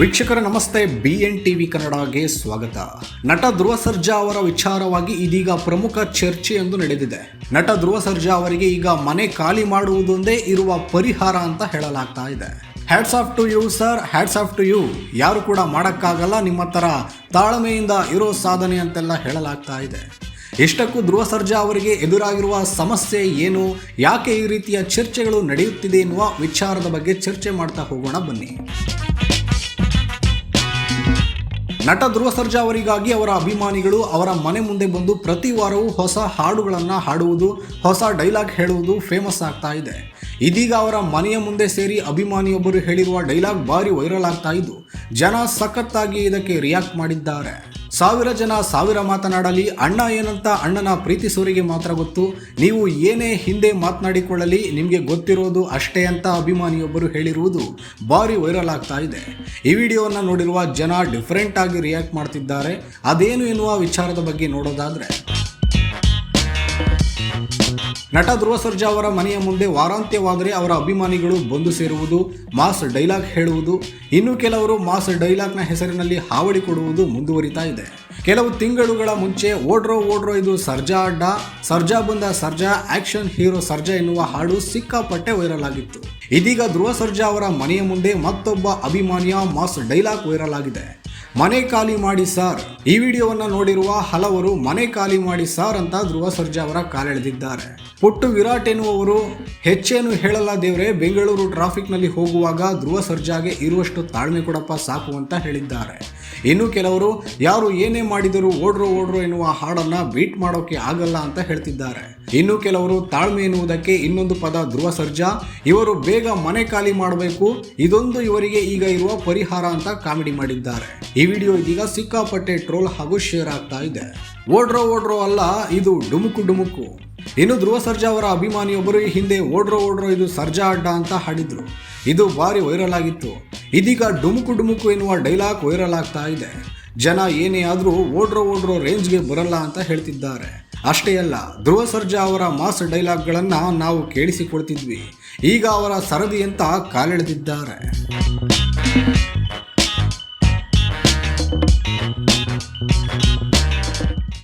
ವೀಕ್ಷಕರ ನಮಸ್ತೆ B N TV ಕನ್ನಡಗೆ ಸ್ವಾಗತ. ನಟ ಧ್ರುವ ಸರ್ಜಾ ಅವರ ವಿಚಾರವಾಗಿ ಇದೀಗ ಪ್ರಮುಖ ಚರ್ಚೆಯೊಂದು ನಡೆದಿದೆ. ನಟ ಧ್ರುವ ಸರ್ಜಾ ಅವರಿಗೆ ಈಗ ಮನೆ ಖಾಲಿ ಮಾಡುವುದೊಂದೇ ಇರುವ ಪರಿಹಾರ ಅಂತ ಹೇಳಲಾಗ್ತಾ ಇದೆ. Hats off to you sir hats off to you ಯಾರು ಕೂಡ ಮಾಡೋಕ್ಕಾಗಲ್ಲ, ನಿಮ್ಮ ಥರ ತಾಳ್ಮೆಯಿಂದ ಇರೋ ಸಾಧನೆ ಅಂತೆಲ್ಲ ಹೇಳಲಾಗ್ತಾ ಇದೆ. ಇಷ್ಟಕ್ಕೂ ಧ್ರುವ ಸರ್ಜಾ ಅವರಿಗೆ ಎದುರಾಗಿರುವ ಸಮಸ್ಯೆ ಏನು, ಯಾಕೆ ಈ ರೀತಿಯ ಚರ್ಚೆಗಳು ನಡೆಯುತ್ತಿದೆ ಎನ್ನುವ ವಿಚಾರದ ಬಗ್ಗೆ ಚರ್ಚೆ ಮಾಡ್ತಾ ಹೋಗೋಣ ಬನ್ನಿ. ನಟ ಧ್ರುವ ಸರ್ಜಾ ಅವರಿಗಾಗಿ ಅವರ ಅಭಿಮಾನಿಗಳು ಅವರ ಮನೆ ಮುಂದೆ ಬಂದು ಪ್ರತಿ ವಾರವೂ ಹೊಸ ಹಾಡುಗಳನ್ನು ಹಾಡುವುದು, ಹೊಸ ಡೈಲಾಗ್ ಹೇಳುವುದು ಫೇಮಸ್ ಆಗ್ತಾ ಇದೆ. ಇದೀಗ ಅವರ ಮನೆಯ ಮುಂದೆ ಸೇರಿ ಅಭಿಮಾನಿಯೊಬ್ಬರು ಹೇಳಿರುವ ಡೈಲಾಗ್ ಭಾರಿ ವೈರಲ್ ಆಗ್ತಾ ಇದ್ದು, ಜನ ಸಖತ್ತಾಗಿ ಇದಕ್ಕೆ ರಿಯಾಕ್ಟ್ ಮಾಡಿದ್ದಾರೆ. ಸಾವಿರ ಜನ ಸಾವಿರ ಮಾತನಾಡಲಿ, ಅಣ್ಣ ಏನಂತ ಅಣ್ಣನ ಪ್ರೀತಿಸೋರಿಗೆ ಮಾತ್ರ ಗೊತ್ತು. ನೀವು ಏನೇ ಹಿಂದೆ ಮಾತನಾಡಿಕೊಳ್ಳಲಿ, ನಿಮಗೆ ಗೊತ್ತಿರೋದು ಅಷ್ಟೇ ಅಂತ ಅಭಿಮಾನಿಯೊಬ್ಬರು ಹೇಳಿರುವುದು ಭಾರಿ ವೈರಲ್ ಆಗ್ತಾ ಇದೆ. ಈ ವಿಡಿಯೋವನ್ನು ನೋಡಿರುವ ಜನ ಡಿಫ್ರೆಂಟ್ ಆಗಿ ರಿಯಾಕ್ಟ್ ಮಾಡ್ತಿದ್ದಾರೆ. ಅದೇನು ಎನ್ನುವ ವಿಚಾರದ ಬಗ್ಗೆ ನೋಡೋದಾದ್ರೆ. ನಟ ಧ್ರುವ ಸರ್ಜಾ ಅವರ ಮನೆಯ ಮುಂದೆ ವಾರಾಂತ್ಯವಾದರೆ ಅವರ ಅಭಿಮಾನಿಗಳು ಬಂದು ಸೇರುವುದು, ಮಾಸ್ ಡೈಲಾಗ್ ಹೇಳುವುದು. ಇನ್ನು ಕೆಲವರು ಮಾಸ್ ಡೈಲಾಗ್ನ ಹೆಸರಿನಲ್ಲಿ ಹಾವಳಿ ಕೊಡುವುದು ಮುಂದುವರಿತಾ ಇದೆ. ಕೆಲವು ತಿಂಗಳುಗಳ ಮುಂಚೆ ಓಡ್ರೋ ಓಡ್ರೋ ಇದು ಸರ್ಜಾ ಅಡ್ಡ. ಸರ್ಜಾ ಬಂದ ಸರ್ಜಾ, ಆಕ್ಷನ್ ಹೀರೋ ಸರ್ಜಾ ಎನ್ನುವ ಹಾಡು ಸಿಕ್ಕಾಪಟ್ಟೆ ವೈರಲ್ ಆಗಿತ್ತು ಇದೀಗ ಧ್ರುವ ಸರ್ಜಾ ಅವರ ಮನೆಯ ಮುಂದೆ ಮತ್ತೊಬ್ಬ ಅಭಿಮಾನಿಯ ಮಾಸ್ ಡೈಲಾಗ್ ವೈರಲ್ ಆಗಿದೆ ಮನೆ ಖಾಲಿ ಮಾಡಿ ಸಾರ್. ಈ ವಿಡಿಯೋವನ್ನ ನೋಡಿರುವ ಹಲವರು ಮನೆ ಖಾಲಿ ಮಾಡಿ ಸಾರ್ ಅಂತ ಧ್ರುವ ಸರ್ಜಾ ಅವರ ಕಾಲೆಳೆದಿದ್ದಾರೆ. ಪುಟ್ಟು ವಿರಾಟ್ ಎನ್ನುವವರು ಹೆಚ್ಚೇನು ಹೇಳಲ್ಲ ದೇವ್ರೆ, ಬೆಂಗಳೂರು ಟ್ರಾಫಿಕ್ನಲ್ಲಿ ಹೋಗುವಾಗ ಧ್ರುವ ಸರ್ಜಾಗೆ ಇರುವಷ್ಟು ತಾಳ್ಮೆ ಕೊಡಪ್ಪ, ಸಾಕು ಅಂತ ಹೇಳಿದ್ದಾರೆ. ಇನ್ನು ಕೆಲವರು, ಯಾರು ಏನೇ ಮಾಡಿದರೂ ಓಡ್ರೋ ಓಡ್ರೋ ಎನ್ನುವ ಹಾಡನ್ನ ಬೀಟ್ ಮಾಡೋಕೆ ಆಗಲ್ಲ ಅಂತ ಹೇಳ್ತಿದ್ದಾರೆ. ಇನ್ನು ಕೆಲವರು ತಾಳ್ಮೆ ಎನ್ನುವುದಕ್ಕೆ ಇನ್ನೊಂದು ಪದ ಧ್ರುವ ಸರ್ಜಾ ಇವರು ಬೇಗ ಮನೆ ಖಾಲಿ ಮಾಡಬೇಕು. ಇದೊಂದು ಇವರಿಗೆ ಈಗ ಇರುವ ಪರಿಹಾರ ಅಂತ ಕಾಮಿಡಿ ಮಾಡಿದ್ದಾರೆ. ಈ ವಿಡಿಯೋ ಇದೀಗ ಸಿಕ್ಕಾಪಟ್ಟೆ ಟ್ರೋಲ್ ಹಾಗೂ ಶೇರ್ ಆಗ್ತಾ ಇದೆ. ಓಡ್ರೋ ಓಡ್ರೋ ಅಲ್ಲ, ಇದು ಡುಮುಕು ಡುಮುಕು. ಇನ್ನು ಧ್ರುವ ಸರ್ಜಾ ಅವರ ಅಭಿಮಾನಿಯೊಬ್ಬರು ಈ ಹಿಂದೆ ಓಡ್ರೋ ಓಡ್ರೋ ಇದು ಸರ್ಜಾ ಅಡ್ಡ ಅಂತ ಹಾಡಿದ್ರು. ಇದು ಭಾರಿ ವೈರಲ್ ಆಗಿತ್ತು. ಇದೀಗ ಡುಮುಕು ಡುಮುಕು ಎನ್ನುವ ಡೈಲಾಗ್ ವೈರಲ್ ಆಗ್ತಾ ಇದೆ. ಜನ ಏನೇ ಆದರೂ ಓಡ್ರೋ ಓಡ್ರೋ ರೇಂಜ್ಗೆ ಬರಲ್ಲ ಅಂತ ಹೇಳ್ತಿದ್ದಾರೆ. ಅಷ್ಟೇ ಅಲ್ಲ ಧ್ರುವ ಸರ್ಜಾ ಅವರ ಮಾಸ್ ಡೈಲಾಗ್ಗಳನ್ನು ನಾವು ಕೇಳಿಸಿಕೊಳ್ತಿದ್ವಿ. ಈಗ ಅವರ ಸರದಿ ಅಂತ ಕಾಲೆಳೆದಿದ್ದಾರೆ.